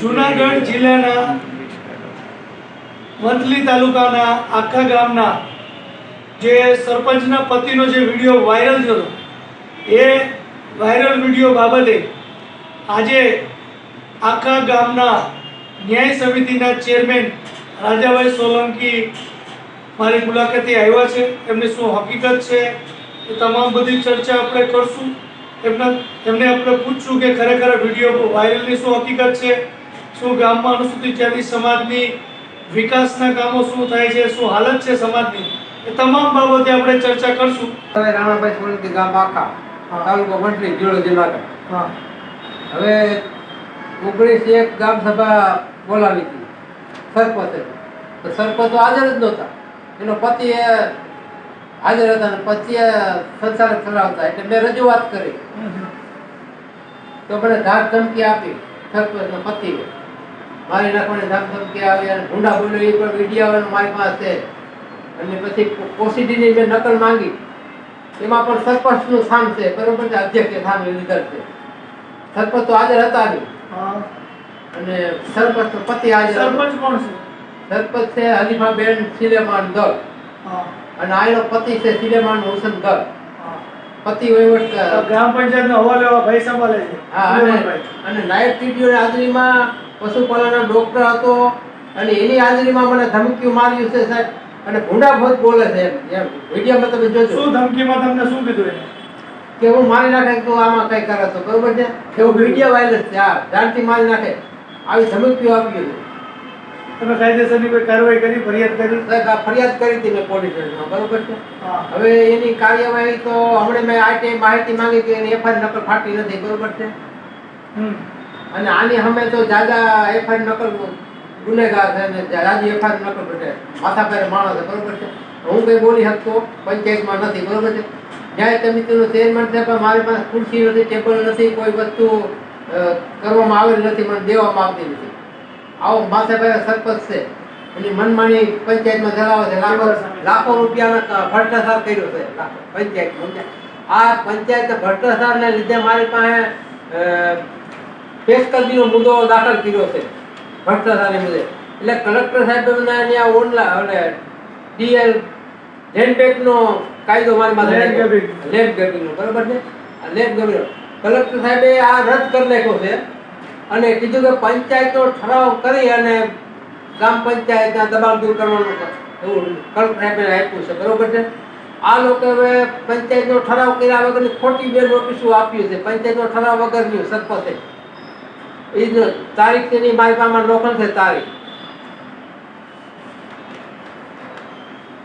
જુનાગઢ જિલ્લાના વંથલી તાલુકાના આખા ગામના જે સરપંચના પતિનો જે વીડિયો વાયરલ થયો એ વાયરલ વીડિયો બાબતે આજે આખા ગામના ન્યાય સમિતિના ચેરમેન રાજાભાઈ સોલંકી મારી મુલાકાતે આવ્યા છે. એમની શું હકીકત છે? એ તમામ બધી ચર્ચા આપણે કરશું. એમના એમને આપણે પૂછશું કે ખરેખર વીડિયો વાયરલની શું હકીકત છે? શું ગામમાં અનુસૂચિત જાતિ સમાજની વિકાસના કામો શું થાય છે શું હાલત છે સમાજની એ તમામ બાબતે આપણે ચર્ચા કરશું. હવે રાણાભાઈ સોલંકી ગામ આખા. તાલુકો મંત્રી જિલ્લો જુનાગઢ હા. હવે ઓગણીસ એક ગામ સભા બોલાવી હતી સરપંચે. તો સરપંચ તો હાજર જ નહોતા. એનો પતિ હાજર હતા અને પતિએ સંસાર ચલાવતા એટલે મેં રજૂઆત કરી. તો મને ધાક ધમકી આપી સરપંચનો પતિ મારી નાખવાની ધાક આવે આવી અને ભૂંડા બોલો એ પણ વીડિયો મારી પાસે. અને પછી ઓસીડીની મેં નકલ માંગી. એમાં પણ સરપંચનું સ્થાન છે બરોબર છે અધ્યક્ષ સ્થાન લીધેલ છે. સરપંચ તો હાજર હતા નહીં. અને સરપંચ તો પતિ હાજર સરપંચ કોણ છે? સરપંચ છે હલીફાબેન સિલેમાન દળ હા. અને આયનો પતિ છે સિલેમાન હુસન દળ પતિ વહીવટ ગ્રામ પંચાયતનો હવાલો એવા ભાઈ સંભાળે છે. હા અને નાયબ ટીડીઓની હાજરીમાં પશુપાલનનો ડોક્ટર હતો અને એની હાજરીમાં મને ધમકીઓ માર્યું છે સાહેબ. અને ભૂંડાભોજ બોલે છે એમ વિડીયોમાં તમે જોજો. શું ધમકીમાં તમને શું કીધું એને? કે હું મારી નાખે તો આમાં કઈ કરે છો બરોબર છે? એવું વીડિયો વાયરલ છે આ જાણથી મારી નાખે. આવી ધમકીઓ આપી છે તમે કાયદેસરની કોઈ કાર્યવાહી કરી ફરિયાદ કરી? સાહેબ આ ફરિયાદ કરી હતી મેં પોલીસ સ્ટેશનમાં બરોબર છે? હવે એની કાર્યવાહી તો હમણાં મેં આરટીઆઈ માહિતી માંગી હતી એની એફઆઈઆર નકલ ફાટી નથી બરોબર છે? હમ. અને આની અમે તો જાજા એફઆઈઆર નકલ ગુનેગાર છે ને જાજી એફઆઈઆર નકલ બને માથા પહેરે માણસ છે બરોબર છે? હું કઈ બોલી શકતો પંચાયતમાં નથી બરોબર છે? ન્યાય સમિતિનું ચેરમેન છે પણ મારી પાસે ખુરશી નથી ટેબલ નથી કોઈ વસ્તુ કરવામાં આવેલી નથી મને દેવામાં આવતી નથી. આવો માથે પહેરે સરપંચ છે. એની મનમાની પંચાયતમાં ચલાવે છે. લાખો લાખો રૂપિયાના ભ્રષ્ટાચાર કર્યો છે. પંચાયત આ પંચાયત ભ્રષ્ટાચારને લીધે મારી પાસે પેશકદીનો મુદ્દો દાખલ કર્યો છે ભ્રષ્ટાચારની મુદ્દે. એટલે કલેક્ટર સાહેબ ત્યાં ઓનલાઈન એટલે ડીએલ હેન્ડબેગનો કાયદો મારી માથે Land grabbing. બરાબર છે? આ લેન્ડ ગ્રેબિંગનો કલેક્ટર સાહેબે આ રદ કરી નાખ્યો છે અને કીધું કે પંચાયતો ઠરાવ કરી અને ગ્રામ પંચાયતના દબાણ દૂર કરવાનું એવું કલેક્ટર સાહેબે આપ્યું છે બરાબર છે? આ લોકો હવે પંચાયતનો ઠરાવ કર્યા વગરની ખોટી બે નોટિસો આપ્યું છે. પંચાયતનો ઠરાવ વગરની સરપંચે. એ જ તારીખ તેની મારી પાસે લોકલ છે તારીખ.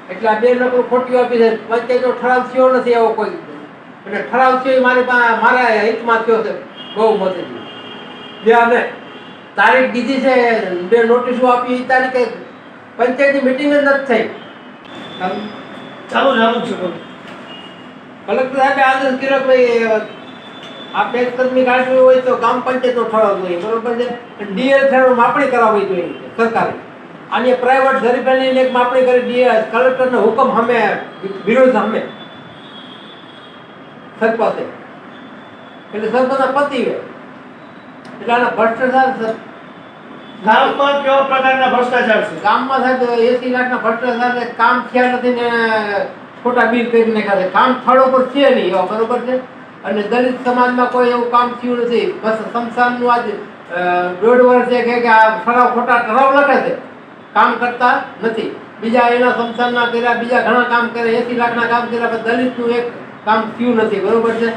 એટલે આ બે લોકો ખોટી આપી છે. પંચાયતનો ઠરાવ થયો નથી એવો કોઈ. એટલે ઠરાવ થયો મારી પાસે મારા હિતમાં થયો છે. બહુ મતીથી જે અમે તારીખ દીધી છે. બે નોટિસો આપી એ તારીખે પંચાયતની મિટિંગ જ નથી થઈ. ચાલુ ચાલુ છું. કલેક્ટર સાહેબે આદેશ કર્યો કે ભાઈ આ પેજ કદમી કાઢવી હોય તો ગ્રામ પંચાયતનો ઠરાવ જોઈએ બરોબર છે? ડીએલ ફેરનો માપણી કરાવવી જોઈએ સરકારે. આની પ્રાઇવેટ જરીફેની એક માપણી કરી ડીએલ કલેક્ટરનો હુકમ સામે વિરોધ સામે. સરપંચે એટલે સરપંચના પતિ એટલે આના ભ્રષ્ટાચાર ગામમાં કેવા પ્રકારના ભ્રષ્ટાચાર છે? ગામમાં સાહેબ એસી લાખના ભ્રષ્ટાચાર કામ થયા નથી ને ખોટા બિલ કરી નાખ્યા છે. કામ સ્થળ ઉપર છે નહીં એવા બરોબર છે? અને દલિત સમાજમાં કોઈ એવું કામ થયું નથી. બસ સમસાનનું આજ દોઢ વર્ષ છે કે આ ઠરાવ ખોટા ઠરાવ લખે છે. કામ કરતા નથી. બીજા એના સમસાનના કર્યા, બીજા ઘણા કામ કરે એસી લાખના કામ કર્યા, પણ દલિતનું એક કામ થયું નથી. બરોબર છે?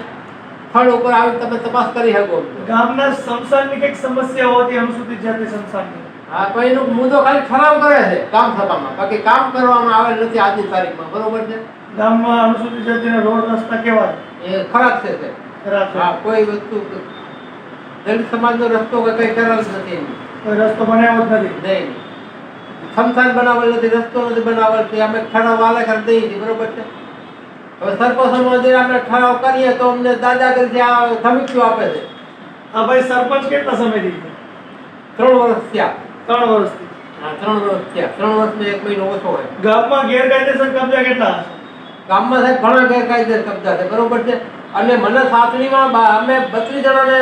સ્થળ ઉપર આવી તમે તપાસ કરી શકો ગામના સ્મશાનની કંઈક સમસ્યા હોતી હમ સુધી જાતે સ્મશાનની હા તો એનો મુદ્દો ખાલી ઠરાવ કરે છે કામ થતામાં બાકી કામ કરવામાં આવેલ નથી આજની તારીખમાં બરોબર છે? ગામમાં અનુસૂચિત જાતિના રોડ રસ્તા કેવા છે? એ ખરાબ છે તે. ખરાબ હા કોઈ વસ્તુ દલિત સમાજનો રસ્તો કે કંઈ કરેલ નથી. કોઈ રસ્તો બનાવ્યો જ નથી. નહીં સમસાન બનાવેલ નથી રસ્તો નથી બનાવેલ તે અમે ઠરાવ વાલે કરી દઈએ છીએ બરોબર છે? હવે સરપંચનો જે આપણે ઠરાવ કરીએ તો અમને દાદાગીરી આ ધમકીઓ આપે છે. આ ભાઈ સરપંચ કેટલા સમયથી? ત્રણ વર્ષ થયા. ત્રણ વર્ષથી હા ત્રણ વર્ષ થયા. ત્રણ વર્ષનો એક મહિનો ઓછો હોય. ગામમાં ગેરકાયદેસર કબજા કેટલા ગામમાં સાહેબ ઘણા ગેરકાયદેસર કબજા છે બરોબર છે? અને મને સાસરીમાં અમે બત્રીસ જણાને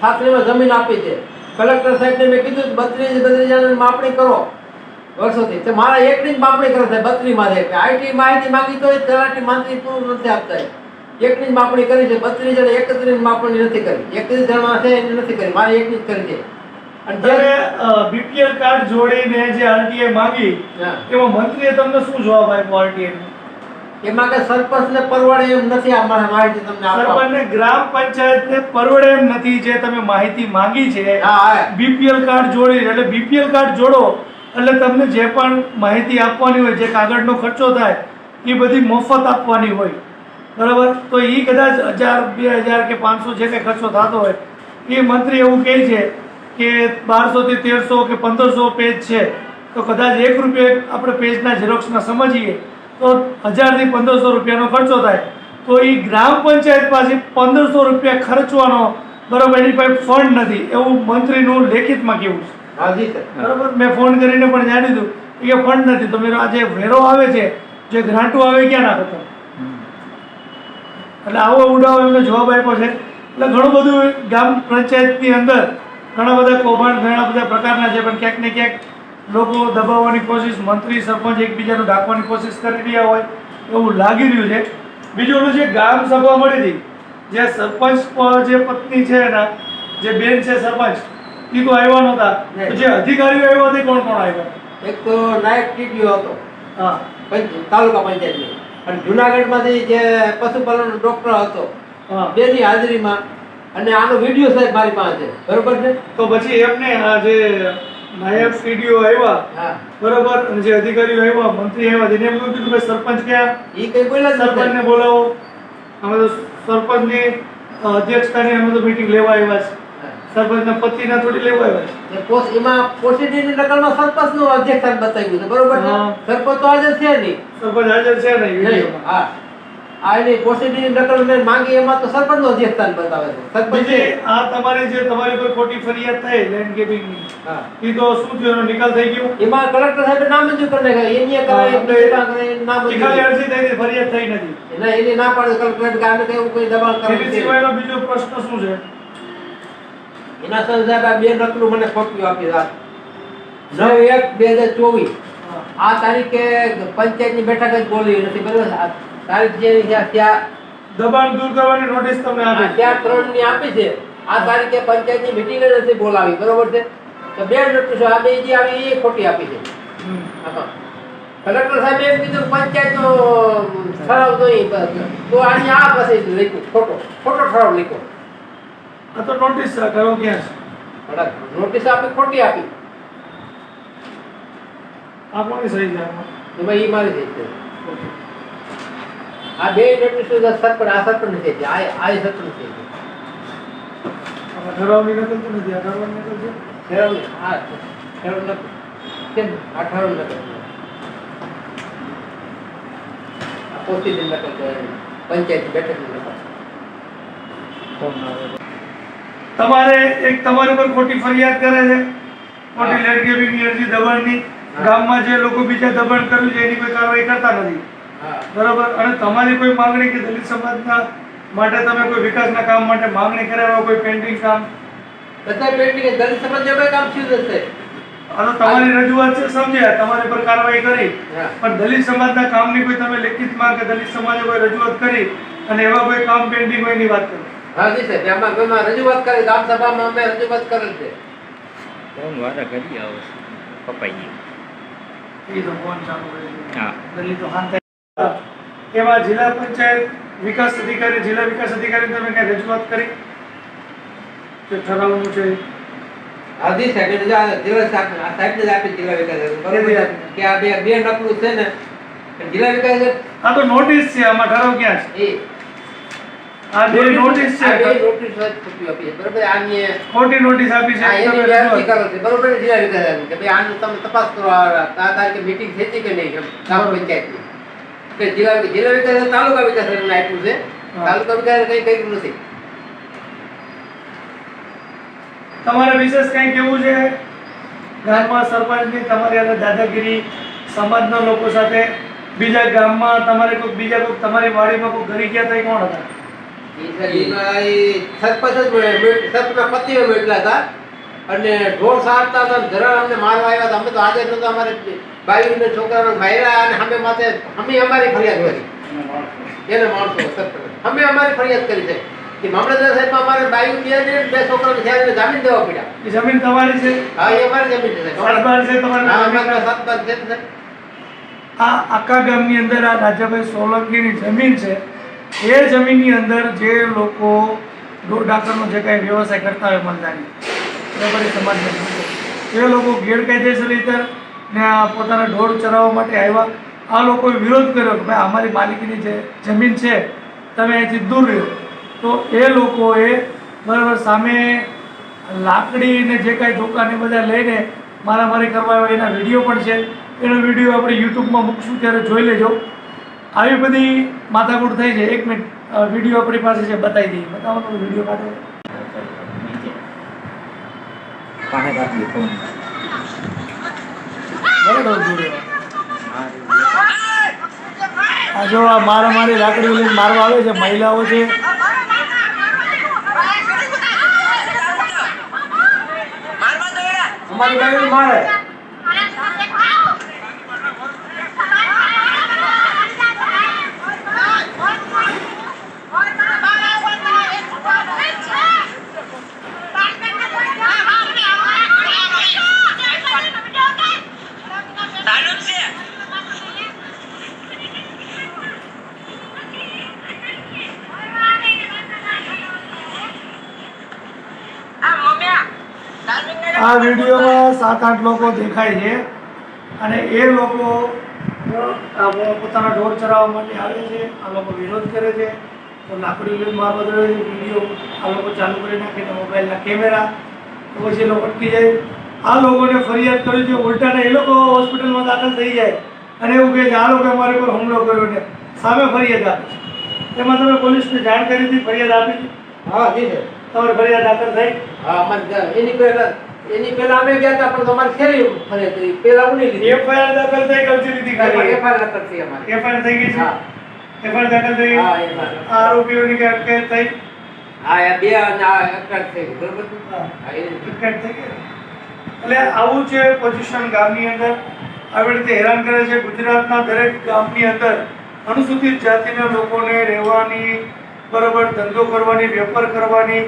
સાસરીમાં જમીન આપી છે. કલેક્ટર સાહેબને મેં કીધું બત્રીસ બત્રીસ જણાની માપણી કરો. વર્ષોથી. તો મારા એકની જ માપણી કરે છે બત્રી માં આઈટી માહિતી માંગી તો તલાટી મંત્રી પૂરું નથી આપતા એકની જ માપણી કરી છે બત્રીસ જણા એકત્રીસ માપણી નથી કરી. એકત્રીસ જણમાં છે એની નથી કરી. મારે એકની જ કરી છે. અને જે ત્યારે બીપીએલ કાર્ડ જોડીને જે આરટીએ માંગી એમાં મંત્રીએ તમને શું જવાબ આપ્યો આરટીએ એમાં કે સરપંચને પરવડે એમ નથી આ માહિતી તમને સરપંચને ગ્રામ પંચાયતને પરવડે એમ નથી જે તમે માહિતી માંગી છે. બીપીએલ કાર્ડ જોડી એટલે બીપીએલ કાર્ડ જોડો. એટલે તમને જે પણ માહિતી આપવાની હોય જે કાગળનો ખર્ચો થાય એ બધી મફત આપવાની હોય. બરાબર? તો એ કદાચ હજાર બે હજાર કે પાંચસો જે કંઈ ખર્ચો થતો હોય એ મંત્રી એવું કહે છે કે બારસોથી તેરસો કે પંદરસો પેજ છે. તો કદાચ એક રૂપિયા આપણે પેજના ઝેરોક્સના સમજીએ તો હજારથી પંદરસો રૂપિયાનો ખર્ચો થાય. તો એ ગ્રામ પંચાયત પાસે પંદરસો રૂપિયા ખર્ચવાનો બરાબર એની પાસે ફંડ નથી. એવું મંત્રીનું લેખિતમાં કેવું છે? બરાબર? મેં ફોન કરીને પણ જાણી દીધું કે ફંડ નથી. તો મેં આ જે વેરો આવે છે. જે ગ્રાન્ટો આવે ક્યાં નાખો તમે? એટલે આવો ઉડાવ એમને જવાબ આપ્યો છે. એટલે ઘણું બધું ગામ પંચાયતની અંદર ઘણા બધા કૌભાંડ ઘણા બધા પ્રકારના છે પણ ક્યાંક ને ક્યાંક લોકો દબાવવાની કોશિશ મંત્રી સરપંચ એકબીજાનું ઢાંકવાની કોશિશ કરી રહ્યા હોય એવું લાગી રહ્યું છે. બીજું ઓલું જે ગામ સભા મળી હતી જે સરપંચ જે પત્ની છે એના જે બેન છે સરપંચ એ તો આવ્યા નહોતા. જે અધિકારીઓ આવ્યા હતા કોણ કોણ આવ્યા? એક તો નાયક ટીડીઓ હતો. હા. તાલુકા પંચાયતની. અને જુનાગઢમાંથી જે પશુપાલનનો ડોક્ટર હતો બેની હાજરીમાં અને આનો વીડિયો સાહેબ મારી પાસે. બરોબર છે? તો પછી એમને આ જે નાયબ સીડીઓ આવ્યા બરોબર જે અધિકારીઓ આવ્યા મંત્રી આવ્યા જેને એમ કીધું કે સરપંચ ક્યાં? એ કઈ બોલ્યા. સરપંચને બોલાવો. અમે તો સરપંચની અધ્યક્ષતાની અમે તો મીટિંગ લેવા આવ્યા છે. હા. સરપંચના પતિના થોડી લેવા આવ્યા છે. એમાં પોસિટીવની નકલમાં સરપંચનું અધ્યક્ષ બતાવ્યું છે. બરોબર. સરપંચ તો હાજર છે નહીં. સરપંચ હાજર છે નહીં. હા. આ એની પોસિટીવની નકલ મેં માંગી એમાં તો સરપંચનું અધ્યક્ષ બતાવે છે. સરપંચ આ તમારી જે તમારી કોઈ ખોટી ફરિયાદ થઈ લેન્ડસ્કેપિંગની હા. ઈ તો શું થયું? એનો નિકાલ થઈ ગયો? એમાં કલેક્ટર સાહેબે નામંજૂર કરી નાખ્યા. એની કરાય આપણે બીજા કરાય, એ નામંજૂર ખાલી અરજી થઈ ફરિયાદ થઈ નથી. એટલે એની ના પાડે કલેક્ટર કે એવું કોઈ દબાણ કરે છે. સિવાયનો બીજો પ્રશ્ન શું છે? એના સાહેબ આ બે નકલું મને ખોટું આપી બે હજાર ચોવીસ. હા. આ તારીખે પંચાયતની બેઠક જ બોલી નથી બરોબર? તારીખ જે છે ત્યાં દબાણ દૂર કરવાની નોટિસ તમને આપી ત્યાં ત્રણની આપી છે. આ તારીખે પંચાયતની મિટિંગ જ નથી બોલાવી બરોબર છે? તો બે નોટિસો આ બે જે આવી એ ખોટી આપી છે. કલેક્ટર સાહેબે એમ કીધું પંચાયત પંચાયતનો ઠરાવ નહીં તો આની આ પાસે લખ્યું ખોટો ખોટો ઠરાવ લખ્યો. આ તો નોટિસ કરો ક્યાં છે? નોટિસ આપી ખોટી આપી. આ કોની સહી છે? એમાં ઈ મારી છે. આ બે નોટિસો સરપંચ આ સરપંચ થઈ છે આ આ ઠરાવની નકલ નથી આ ઠરાવની નકલ છે આ ઠરાવ નથી. કેમ? આ ઠરાવ નથી. આ નકલ પંચાયત બેઠકની નકલ તમારે એક તમારી પર ખોટી ફરિયાદ કરે છે ખોટી લેટગેવિંગની અરજી દબાણની. ગામમાં જે લોકો બીજા દબાણ કર્યું છે એની કોઈ કાર્યવાહી કરતા નથી બરાબર? અને તમારી કોઈ માંગણી કે દલિત સમાજના માટે તમે કોઈ વિકાસના કામ માટે માંગણી કરાવ્યા કોઈ પેન્ટિંગ કામ? બધા પેન્ટિંગ દલિત સમાજ જે કામ થયું જશે અને તમારી રજૂઆત છે સમજ્યા. તમારી પર કાર્યવાહી કરી. પણ દલિત સમાજના કામની કોઈ તમે લેખિતમાં કે દલિત સમાજે કોઈ રજૂઆત કરી અને એવા કોઈ કામ પેન્ડિંગ હોય એની વાત કરો. હા જી સાહેબ. એમાં એમાં રજૂઆત કરી ગામ સભામાં અમે રજૂઆત કરેલ છે. ફોન વાળા કરી આવો પપ્પાજી એ તો ફોન ચાલુ રહે હા. દલિતો થાય. એમાં જિલ્લા પંચાયત વિકાસ અધિકારી જિલ્લા વિકાસ અધિકારી તમે કઈ રજૂઆત કરી? જે ઠરાવવાનું છે. હા સાહેબ એટલે આ જિલ્લા આ સાહેબને જ આપી જિલ્લા વિકાસ બરોબર કે આ બે બે નકલું છે ને જિલ્લા વિકાસ આ તો નોટિસ છે આમાં ઠરાવ ક્યાં છે? એ. આ બે નોટિસ આ છે નોટિસ જ ખોટી આપી. બરોબર આની ખોટી નોટિસ આપી છે તમે એની કરો છે. બરોબર જિલ્લા વિકાસ કે ભાઈ આનું તમે તપાસ કરો આ તારીખે મીટિંગ થઈ હતી કે નહીં ગ્રામ પંચાયતની? કે જિલ્લા જિલ્લા વિકાસ તાલુકા વિકાસ આપ્યું છે. તાલુકા વિકાસ કઈ કર્યું નથી. તમારે વિશેષ કઈ કેવું છે? ગામમાં સરપંચની તમારી અને દાદાગીરી સમાજના લોકો સાથે બીજા ગામમાં તમારે કોઈ બીજા કોઈ તમારી વાડીમાં કોઈ ઘરી ગયા એ કોણ હતા? સરપંચ જ સરપંચના પતિઓ મળેલા હતા. અને ઢોર સારતા હતા ધરણ અમને મારવા આવ્યા હતા. અમે તો આજે નહોતા અમારે બાવીને છોકરાનો માર્યા અને અમે માથે અમે અમારી ફરિયાદ કરી. એને માણસો અમે અમારી ફરિયાદ કરી છે. કે મામલતદાર સાહેબ અમારે બાયું બે ને બે છોકરાને થયા જામીન દેવા પડ્યા. એ જમીન તમારી છે? હા એ અમારી જમીન છે. સાતબાર છે તમારી હા? અમારા સાતબાર છે ને. આ આખા ગામની અંદર આ રાજાભાઈ સોલંકીની જમીન છે. એ જમીનની અંદર જે લોકો ઢોર ડાકરનો જે કાંઈ વ્યવસાય કરતા હોય મલદારી વેપારી સમાજના એ લોકો ગેરકાયદેસર રીતે ને પોતાના ઢોર ચરાવવા માટે આવ્યા. આ લોકોએ વિરોધ કર્યો કે ભાઈ અમારી માલિકીની જે જમીન છે, તમે અહીંથી દૂર રહ્યો તો એ લોકોએ બરાબર સામે લાકડી ને જે કાંઈ દુકાન એ બધા લઈને મારામારી કરવા આવ્યા. એના વીડિયો પણ છે. એનો વીડિયો આપણે યુટ્યુબમાં મૂકશું, ત્યારે જોઈ લેજો. આવી બધી માથાકૂટ થઈ છે. એક મિનિટ વીડિયો આપણી પાસે છે. બતાવી દઈએ. બતાવો તો વીડિયો કાઢો. પાસે રાખી ફોન આ જો આ મારામારી લાકડીઓ લઈને મારવા આવે છે મહિલાઓ છે અમારી મારે આ વિડીયોમાં સાત આઠ લોકો દેખાય છે. અને એ લોકો પોતાના ઢોર ચરાવવા માટે આવે છે. આ લોકો વિરોધ કરે છે. તો લાકડી લઈને મારવા દે છે. વીડિયો આ લોકો ચાલુ કરી નાખે તો મોબાઈલના કેમેરા. તો પછી એ લોકો અટકી જાય. આ લોકોને ફરિયાદ કરી છે. ઉલટાને એ લોકો હોસ્પિટલમાં દાખલ થઈ જાય. અને એવું કહે છે આ લોકો અમારી પર હુમલો કર્યો ને સામે ફરિયાદ આપે છે. એમાં તમે પોલીસને જાણ કરી હતી? ફરિયાદ આપી હતી હા જી તમારી ફરિયાદ દાખલ થઈ? હા એની પહેલા એની પહેલા અમે ગયા હતા પણ તમારે ફેરી ફરે કરી પહેલા ઉની લીધી. એફઆઈઆર દાખલ થઈ કબજી લીધી ખાલી એફઆઈઆર દાખલ થઈ અમારે. એફઆઈઆર થઈ ગઈ છે? હા. એફઆઈઆર દાખલ થઈ હા આરોપીઓની કે અટકાયત થઈ? હા એ બે અને આ અટકાયત થઈ ગઈ, બરોબર? હા. હા એ. અટકાયત થઈ ગઈ. એટલે આવું છે પોઝિશન ગામની અંદર. આવી રીતે હેરાન કરે છે ગુજરાતના દરેક ગામની અંદર. અનુસૂચિત જાતિના લોકોને રહેવાની બરોબર ધંધો કરવાની, વેપાર કરવાની,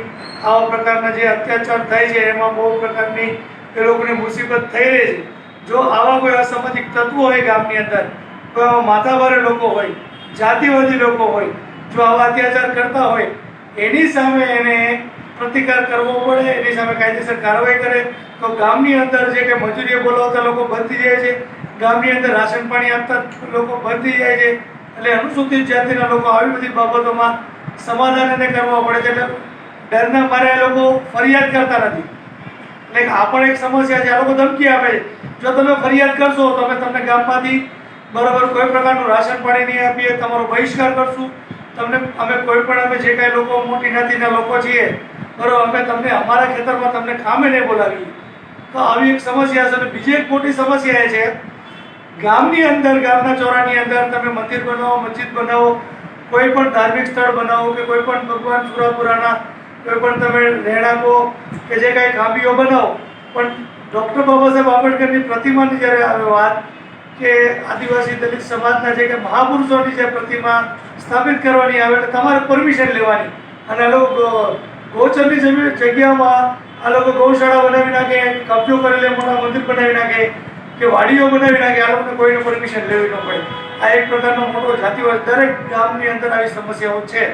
આવા પ્રકારના જે અત્યાચાર થાય છે, એમાં બહુ પ્રકારની એ લોકોની મુસીબત થઈ રહી છે. જો આવા કોઈ અસામાજિક તત્વો હોય ગામની અંદર કોઈ આવા માથાભારે લોકો હોય, જાતિવાદી લોકો હોય, જો આવા અત્યાચાર કરતા હોય, એની સામે એને પ્રતિકાર કરવો પડે, એની સામે કાયદેસર કાર્યવાહી કરે, તો ગામની અંદર જે કે મજૂરીએ બોલાવતા લોકો બંધ જાય છે, ગામની અંદર રાશન પાણી આપતા લોકો બંધ જાય છે, એટલે અનુસૂચિત જાતિના લોકો આવી બધી બાબતોમાં સમાધાન એને કરવા પડે છે એટલે ડરના મારે એ લોકો ફરિયાદ કરતા નથી. એટલે આ પણ એક સમસ્યા છે. આ લોકો ધમકી આપે જો તમે ફરિયાદ કરશો, તો અમે તમને ગામમાંથી બરાબર કોઈ પ્રકારનું રાશન પાણી નહીં આપીએ, તમારો બહિષ્કાર કરશું. તમને અમે કોઈ પણ અમે જે કાંઈ લોકો મોટી જ્ઞાતિના લોકો છીએ, બરાબર, અમે તમને અમારા ખેતરમાં તમને કામે નહીં બોલાવીએ. તો આવી એક સમસ્યા છે અને બીજી એક મોટી સમસ્યા એ છે, ગામની અંદર, ગામના ચોરાની અંદર તમે મંદિર બનાવો, મસ્જિદ બનાવો કોઈ પણ ધાર્મિક સ્થળ બનાવો કે કોઈ પણ ભગવાન સુરાપુરાના, કોઈ પણ તમે રહેણાંકો કે જે કાંઈ ખામીઓ બનાવો. પણ ડૉક્ટર બાબા સાહેબ આંબેડકરની પ્રતિમાની જ્યારે આવે વાત કે આદિવાસી દલિત સમાજના જે કે મહાપુરુષોની જે પ્રતિમા સ્થાપિત કરવાની આવે એટલે તમારે પરમિશન લેવાની. અને આ લોકો ગૌચરની જમીન જગ્યામાં આ લોકો ગૌશાળા બનાવી નાખે, કબજો કરી લે મોટા મંદિર બનાવી નાખે, કે વાડીઓ બનાવી નાખે, આ લોકોને કોઈને પરમિશન લેવી ન પડે. આ એક પ્રકારનો મોટો જાતિવાદ દરેક ગામની અંદર આવી સમસ્યાઓ છે.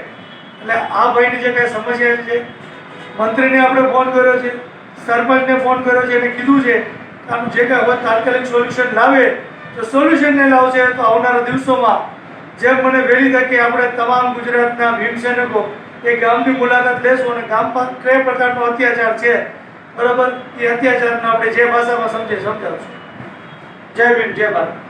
એટલે આ ભાઈની જે કાંઈ સમસ્યા છે, મંત્રીને આપણે ફોન કર્યો છે, સરપંચને ફોન કર્યો છે એને કીધું છે કે આનું જે કાંઈ હોય તાત્કાલિક સોલ્યુશન લાવે, તો સોલ્યુશનને લાવશે તો આવનારા દિવસોમાં જેમ મને વહેલી તકે આપણે તમામ ગુજરાતના ભીમસેનકો એ ગામની મુલાકાત લેશું અને ગામ પર કઈ પ્રકારનો અત્યાચાર છે, બરાબર? એ અત્યાચારને આપણે જે ભાષામાં સમજે સમજાવશું. જય ભીમ, જય ભારત.